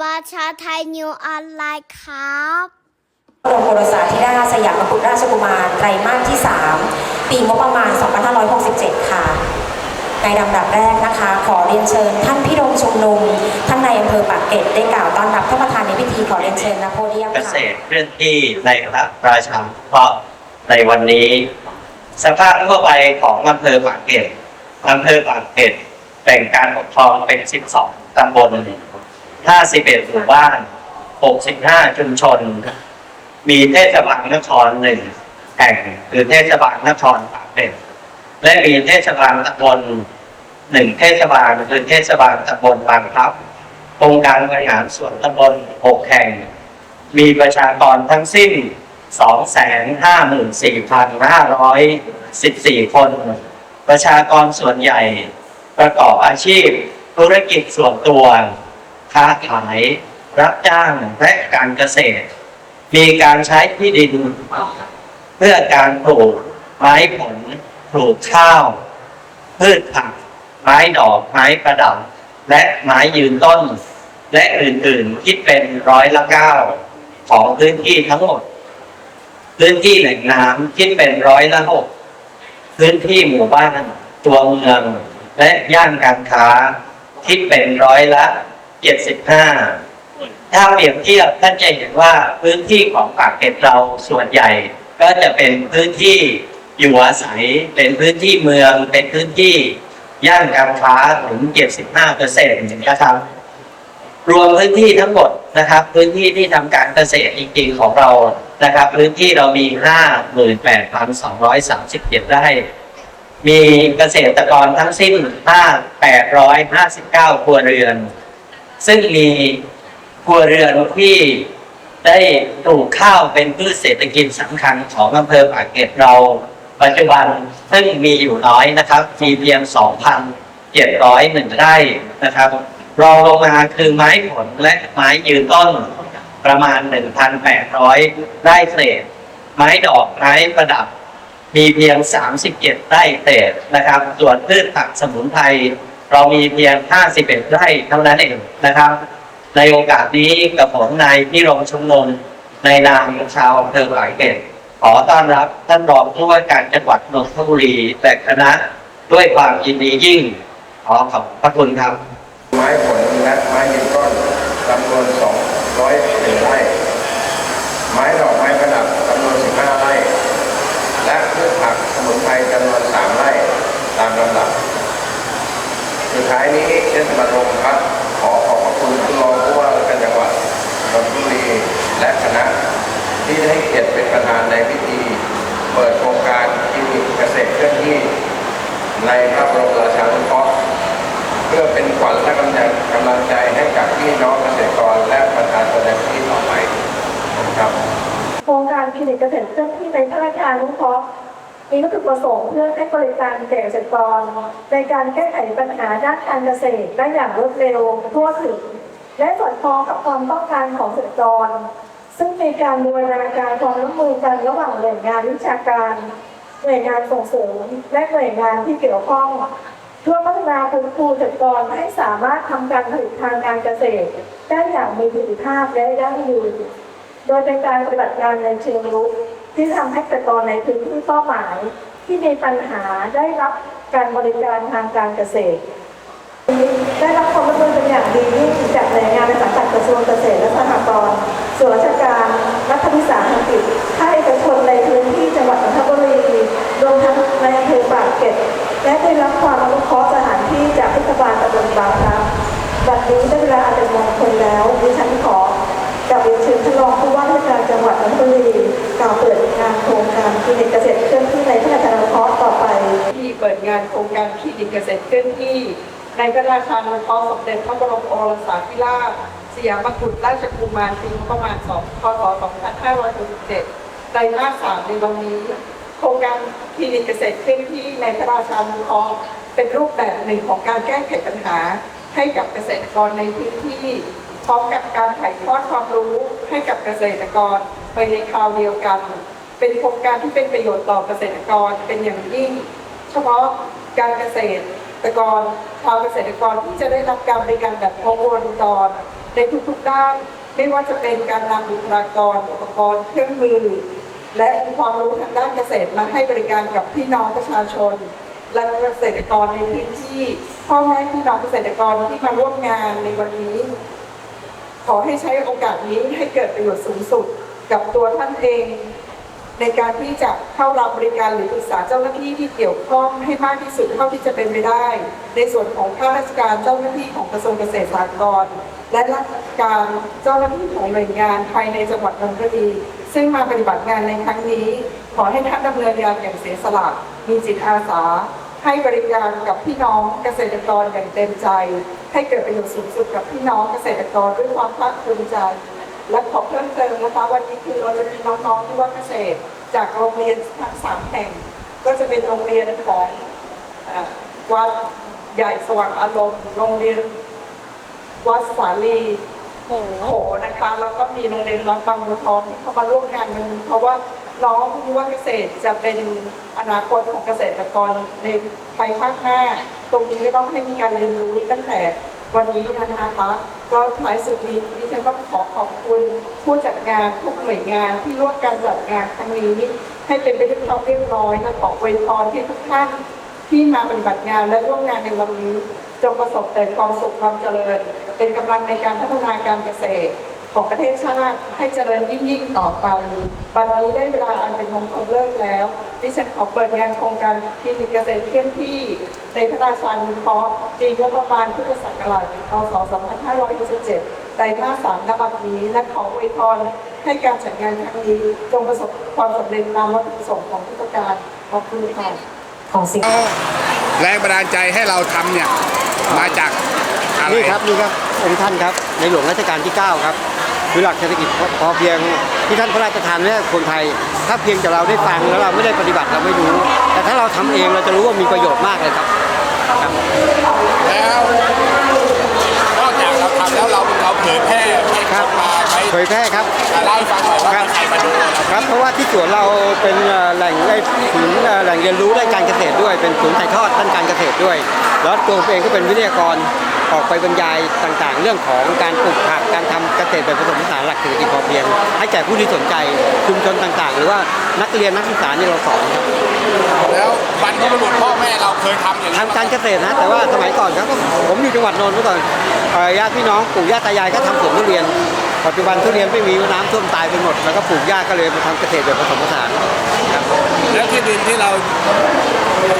ประชาไทยนิวออนไลน์ครับบรมโอรสาธิราชสยามกุฎราชกุมารไตรมาสที่ 3 ปีงบประมาณ 2567 ค่ะ ในลำดับแรกนะคะ ขอเรียนเชิญ ท่านพี่ดงชุมนุม ท่านนายอำเภอปากเกร็ดได้กล่าวต้อนรับท่านประธานในพิธีขอเรียนเชิญณโพเดียมเกค่ะษตรเคลื่อนที่ในพระราชานุเคราะห์ในวันนี้ สภาพทั่วไปของอำเภอปากเกร็ดอำเภอปากเกร็ดแบ่งการปกครองเป็น 12 ตำบล 51หมู่บ้าน 65 ชุมชน มีเทศบาลนครหนึ่งแห่งคือเทศบาลนครปากเกร็ดและมีเทศบาลตำบลหนึ่งเทศบาลคือเทศบาลตำบลบางพลับองค์การบริหารส่วนตำบล6แห่ง มีประชากรทั้งสิ้น 254,514 คน ประชากรส่วนใหญ่ประกอบอาชีพธุรกิจส่วนตัว ค้าขาย รับจ้างและการเกษตร มีการใช้ที่ดิน เพื่อการปลูกไม้ผลปลูกข้าว พืชผัก ไม้ดอกไม้ประดับ และไม้ยืนต้น และอื่นๆคิดเป็นร้อยละเก้าของพื้นที่ทั้งหมด พื้นที่แหล่งน้ำคิดเป็นร้อยละหกพื้นที่หมู่บ้านตัวเมืองและย่านการค้าคิดเป็นร้อยละ เจ็ดสิบห้าถ้าเปรียบเทียบท่านจะเห็นว่าพื้นที่ของปากเกร็ดเราส่วนใหญ่ ก็จะเป็นพื้นที่อยู่อาศัย เป็นพื้นที่เมือง เป็นพื้นที่ย่านการค้าถึง 75เปอร์เซ็นต์นะครับ รวมพื้นที่ทั้งหมดนะครับ พื้นที่ที่ทำการเกษตรจริงๆของเรานะครับ พื้นที่เรามี 58,237 ไร่มีเกษตรกรทั้งสิ้น 5,859 ครัวเรือน ซึ่งมีครัวเรือนที่ได้ปลูกข้าวเป็นพืชเศรษฐกิจสำคัญของอำเภอปากเกร็ดเราปัจจุบันซึ่งมีอยู่น้อยนะครับมีเพียง 2,701 ไร่นะครับ รองลงมาคือไม้ผลและไม้ยืนต้นประมาณ 1,800 ไร่เศษ ไม้ดอกไม้ประดับ มีเพียง 37 ไร่เศษนะครับ ส่วนพืชผักสมุนไพร เรามีเพียง 51 ไร่เท่านั้นเองนะครับ ในโอกาสนี้กับผมนายพิรมชุมนนในนามชาวอำเภอปากเกร็ดขอต้อนรับท่านรองผู้ว่าการจังหวัดนนทบุรีและคณะด้วยความยินดียิ่ง ขอขอบพระคุณครับ ไม้ผลและไม้ยืนต้นจำนวนสอง ไม้ดอกไม้ประดับจำนวน 15 ไร่ และพืชผักสมุนไพรจำนวน 3 ไร่ ตามลำดับ สุดท้ายนี้ เทศบาลโรงพักขอขอบพระคุณผู้รองผู้ว่าราชการจังหวัดนนทบุรีและคณะที่ได้ให้เกียรติเป็นประธานในพิธี เปิดโครงการคลินิกเกษตรเคลื่อนที่ ในพระบรมราชานุเคราะห์เพื่อเป็นขวัญและกำลังกำลังใจให้กับพี่น้องเกษตรกรและประชาชนในที่ต่อไปครับ โครงการคลินิกเกษตรเคลื่อนที่ในพระราชานุเคราะห์ มีวัตถุประสงค์เพื่อให้บริการแก่เกษตรกร ในการแก้ไขปัญหาด้านการเกษตรได้อย่างรวดเร็วทั่วถึง และสอดคล้องกับความต้องการของเกษตรกร ซึ่งมีการบูรณาการความร่วมมือกันระหว่างหน่วยงานวิชาการ หน่วยงานส่งเสริมและหน่วยงานที่เกี่ยวข้องเพื่อพัฒนาพื้นฟูเกษตรกรให้สามารถทำการผลิตทางการเกษตรได้อย่างมีประสิทธิภาพและยั่งยืนโดยเป็นการปฏิบัติงานในเชิงรุก ที่ทำให้เกษตรกรในพื้นที่เป้าหมายที่มีปัญหาได้รับการบริการทางการเกษตร ได้รับความร่วมมือเป็นอย่างดีจากหน่วยงานในสังกัดกระทรวงเกษตรและสหกรณ์ส่วนราชการรัฐวิสาหกิจภาคเอกชนใน ลินิกเกษตรเคลื่อนที่ในพระราชานุเคราะห์ต่อไป ที่เปิดงานโครงการคลินิกเกษตรเคลื่อนที่ ในพระราชานุเคราะห์สมเด็จพระบรมโอรสาธิราชสยามกุฎราชกุมารปีงบประมาณ 2 พศ 2567ไตรมาส3ในวันนี้ โครงการคลินิกเกษตรเคลื่อนที่ในพระราชานุเคราะห์เป็นรูปแบบหนึ่งของการแก้ไขปัญหาให้กับเกษตรกรในพื้นที่ พร้อมกับการถ่ายทอดความรู้ให้กับเกษตรกรไปในคราวเดียวกัน เป็นโครงการที่เป็นประโยชน์ต่อเกษตรกรเป็นอย่างยิ่ง เฉพาะการเกษตรตกรชาวเกษตรกรที่จะได้รับการบริการแบบครบวงจรในทุกๆด้าน ไม่ว่าจะเป็นการนำบุคลากรอุปกรณ์เครื่องมือ และองค์ความรู้ทางด้านเกษตรมาให้บริการกับพี่น้องประชาชน และเกษตรกรในพื้นที่พ่อแม่พี่น้องเกษตรกรที่มาร่วมงานในวันนี้ ขอให้ใช้โอกาสนี้ให้เกิดประโยชน์สูงสุดกับตัวท่านเอง ในการที่จะเข้ารับบริการหรือปรึกษาเจ้าหน้าที่ที่เกี่ยวข้องให้มากที่สุดเท่าที่จะเป็นไปได้ ในส่วนของข้าราชการเจ้าหน้าที่ของกระทรวงเกษตรสหกรณ์และราชการเจ้าหน้าที่ของหน่วยงานภายในจังหวัดนนทบุรีซึ่งมาปฏิบัติงานในครั้งนี้ ขอให้ท่านดำเนินงานอย่างเสียสละมีจิตอาสา ให้บริการกับพี่น้องเกษตรกรอย่างเต็มใจ ให้เกิดประโยชน์สูงสุดกับพี่น้องเกษตรกรด้วยความภาคภูมิใจ และขอเพิ่มเติมนะคะวันนี้คือเราจะมีน้องๆที่ว่าเกษตร จากโรงเรียนทั้งสามแห่ง ก็จะเป็นโรงเรียนของวัดใหญ่สว่างอารมณ์ โรงเรียนวัดสาลีโหนะคะแล้วก็มีโรงเรียนวัดบางบัวทองที่เข้ามาร่วมงานกันเพราะว่าน้องที่ว่าเกษตรจะเป็นอนาคตของเกษตรกรในภายภาคหน้า ตรงนี้ก็ต้องให้มีการเรียนรู้ตั้งแต่วันนี้นะคะ ก็ท้ายสุดนี้ดิฉันก็ขอขอบคุณผู้จัดงานทุกหน่วยงานที่ร่วมการจัดงานครั้งนี้ ให้เป็นไปด้วยความเรียบร้อยและขออวยพรที่ทุกท่านที่มาปฏิบัติงานและร่วมงานในวันนี้จงประสบแต่ความสุขความเจริญ เป็นกำลังในการพัฒนาการเกษตร ของประเทศชาติให้เจริญยิ่งยิ่งต่อไปวันนี้ได้เวลาอันเป็นมงคลเลิกแล้ว ดิฉันขอเปิดงานโครงการคลินิกเกษตรเคลื่อนที่ ในพระราชานุเคราะห์ปีงบประมาณพุทธศักราชพศ2567ไตรมาสสามณบัดนี้และขออวยพรให้การจัดงานครั้งนี้จงประสบความสำเร็จตามวัตถุประสงค์ของทุกประการขอบคุณค่ะของสิ่งแรงบันดาลใจให้เราทำเนี่ยมาจากอะไรนี่ครับนี่ครับองค์ท่านครับในหลวงรัชกาลที่ 9 ครับ คือหลักเศรษฐกิจพอพอเพียงที่ท่านพระราชทานให้คนไทย ถ้าเพียงแต่เราได้ฟังแล้วเราไม่ได้ปฏิบัติเราไม่รู้ แต่ถ้าเราทำเองเราจะรู้ว่ามีประโยชน์มากเลยครับครับแล้ว เผยแพร่ครับเล่าให้ฟังหน่อยว่าครับมีใครมาดูเราครับเพราะว่าที่สวนเราเป็นเอ่อแหล่งได้ศูนย์เอ่อแหล่งเรียนรู้ด้านการเกษตรด้วย เป็นศูนย์ถ่ายทอดด้านการเกษตรด้วย แล้วตัวผมเองก็เป็นวิทยากรออกไปบรรยายต่างๆ เรื่องของการปลูกผักการทำเกษตรแบบผสมผสานหลักเศรษฐกิจพอเพียง ให้แก่ผู้ที่สนใจชุมชนต่างๆ หรือว่านักเรียนนักศึกษานี่เราสอนครับแล้วบรรพบุรุษพ่อแม่เราเคยทำอย่างนี้ทำการเกษตรนะ แต่ว่าสมัยก่อนครับก็ผมอยู่จังหวัดนนท์เมื่อก่อนเอ่อญาติพี่น้องปู่ย่าตายายก็ทำสวนทุเรียน ปัจจุบันทุเรียนไม่มีน้ำท่วมตายไปหมด แล้วก็ปลูกหญ้าก็เลยมาทำเกษตรแบบผสมผสานครับแล้วที่ดินที่เรา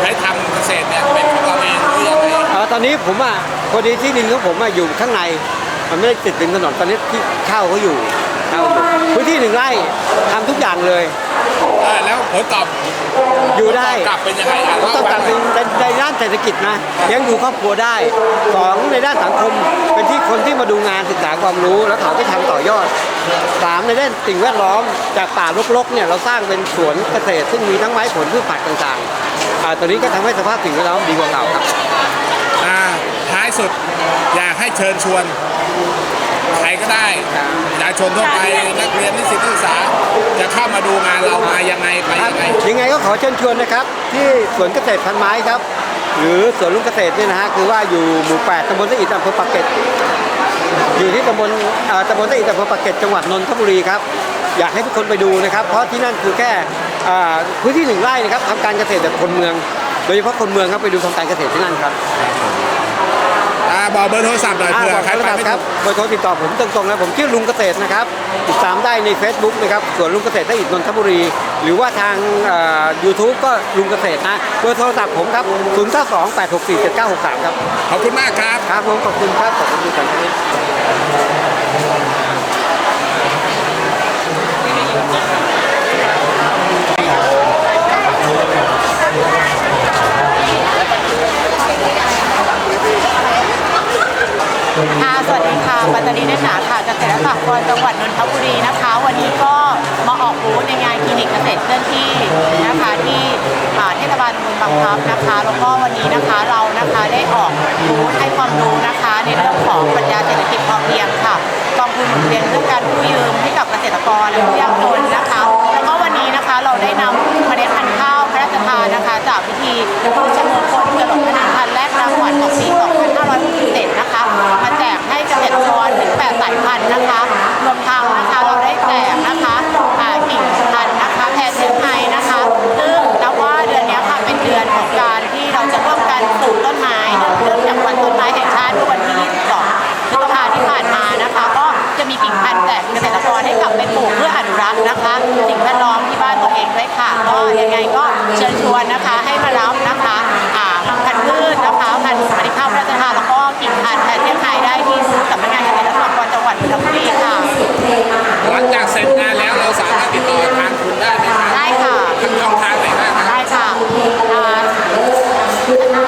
ใช้ทำเกษตรเนี่ยเป็นของเราเองหรือยังไงเอ่อตอนนี้ผมอะพอดีที่ดินของผมอะอยู่ข้างใน มันไม่ได้ติดริมถนนตอนนี้ที่เช่าเขาอยู่เช่าอยู่พื้นที่หนึ่งไร่ทำทุกอย่างเลย เออแล้วผลตอบอยู่ได้กลับเป็นยังไงอะผมต้องการเป็นในในด้านเศรษฐกิจนะเลี้ยงดูครอบครัวได้สองในด้านสังคมเป็นที่ คนที่มาดูงานศึกษาความรู้แล้วเขาไปทำต่อยอดสามในด้านสิ่งแวดล้อมจากป่ารกๆเนี่ยเราสร้างเป็นสวนเกษตร ซึ่งมีทั้งไม้ผลพืชผักต่างๆอ่าตัวนี้ก็ทำให้สภาพสิ่งแวดล้อมดีกว่าเก่าครับอ่าท้ายสุดอยากให้เชิญชวนใครก็ได้ประชาชนทั่วไปนักเรียนนิสิตนักศึกษา จะเข้ามาดูงานเรามายังไงไปครับยังไงยังไงก็ขอเชิญชวนนะครับ ที่สวนเกษตรพันไม้ครับ หรือสวนลุงเกษตรเนี่ยนะฮะคือว่าอยู่หมู่ 8ตำบลสะอิดอำเภอปากเกร็ดอยู่ที่ตำบลอ่อตำบลสะอิดอำเภอปากเกร็ดจังหวัดนนทบุรีครับอยากให้ทุกคนไปดูนะครับ เพราะที่นั่นคือแค่อ่าพื้นที่หนึ่งไร่นะครับทำการเกษตรแบบคนเมือง โดยเฉพาะคนเมืองครับไปดูทำการเกษตรที่นั่นครับ บอกเบอร์โทรศัพท์หน่อยอ่าเผื่บออกใครแล้วไปกันไม่ครัถูบกเบอร์โทรติดต่อผมตรงๆนะผมชื่อลุงเกษตรนะครับติดตามได้ใน Facebook นะครับส่วนลุงเกษตรได้อีกนนทบุรี หรือว่าทางยูทูบก็ลุงเกษตรนะเบอร์โทรศัพท์ผมครับ0 9 2 8 6 4 7 9 6 3ครับขอบคุณมากครับครับผมขอบคุณครับขอบคุณกันครับ ค่ะ สวัสดีค่ะ ปัตตานีแน่นหนาค่ะเกษตรศาสตร์กรจังหวัดนนทบุรีนะคะ วันนี้ก็มาออกบูธในงานคลินิกเกษตรเคลื่อนที่นะคะที่อ่าเทศบาลตำบลบางพลับนะคะ แล้วก็วันนี้นะคะเรานะคะได้ออกบูธให้ความรู้นะคะ ในเรื่องของปรัชญาเศรษฐกิจพอเพียงค่ะกองทุนหมุนเวียนเรื่องการกู้ยืมให้กับเกษตรกรและผู้ยากจนนะคะ แล้วก็วันนี้นะคะเราได้นำเมล็ดพันธุ์ข้าวพระราชทานนะคะ จากพิธีพุทธมงคลกระหลกพนันพันธ์แรกรับ จะมีกิ่งพันธุ์แจกเกษตรกรให้กลับไปปลูกเพื่ออนุรักษ์นะคะ สิ่งแวดล้อมที่บ้านตัวเองด้วยค่ะ ก็ยังไงก็เชิญชวนนะคะให้มารับนะคะอ่าพันธุ์พืชนะคะพันธุ์สวัสดิภาพพระราชทานแล้วก็กิ่งพันธุ์แทนเทียมไทยได้ที่สำนักงานเกษตรกรจังหวัดนนทบุรีค่ะ หลังจากเสร็จงานแล้วเราสามารถติดต่อทางคุณได้ไหมครับ ได้ค่ะ ทางช่องทางไหนได้ครับ ได้ค่ะอ่า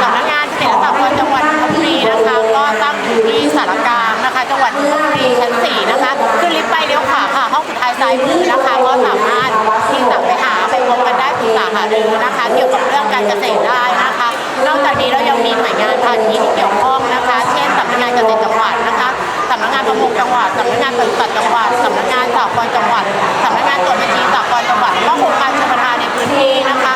สำนักงานเกษตรกรจังหวัดนนทบุรีนะคะ ก็ตั้งอยู่ที่สารกลางนะคะ จังหวัดนนทบุรีชั้น 4 นะคะ ขึ้นลิฟต์ไปเลี้ยวขวาค่ะ ห้องสุดท้ายซ้ายมือนะคะ ก็สามารถที่จะไปหาไปพบกันได้ปรึกษาหารือนะคะ เกี่ยวกับ เการเกษตรได้นะคะ นอกจากนี้เรายังมีหน่วยงานภาคีที่เกี่ยวข้องนะคะ เช่นสำนักงานเกษตรจังหวัดนะคะสำนักงานประมงจังหวัดสำนักงานปศุสัตว์จังหวัดสำนักงานสากรณ์จังหวัดสำนักงานตรวจบัญชีสหกรณ์จังหวัดแล้วก็โครงการชลประทานในพื้นที่นะคะ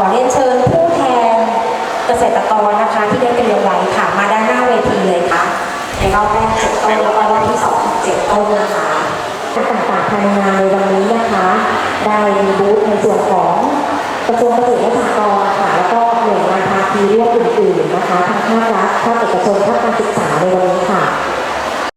ขอเรียนเชิญผู้แทนเกษตรกรนะคะที่ได้เตรียมไว้ค่ะ มาด้านหน้าเวทีเลยค่ะ ในรอบแรกเจ็ดต้นแล้วก็รอบที่สองเจ็ดต้นนะคะต่างๆภายในงานในวันนี้นะคะ ได้มีบูธในส่วนของกระทรวงเกษตรและสหกรณ์ค่ะ แล้วก็หน่วยงานภาคีร่วมอื่นๆนะคะ ทั้งภาครัฐภาคเอกชนภาคการศึกษาในวันนี้ค่ะ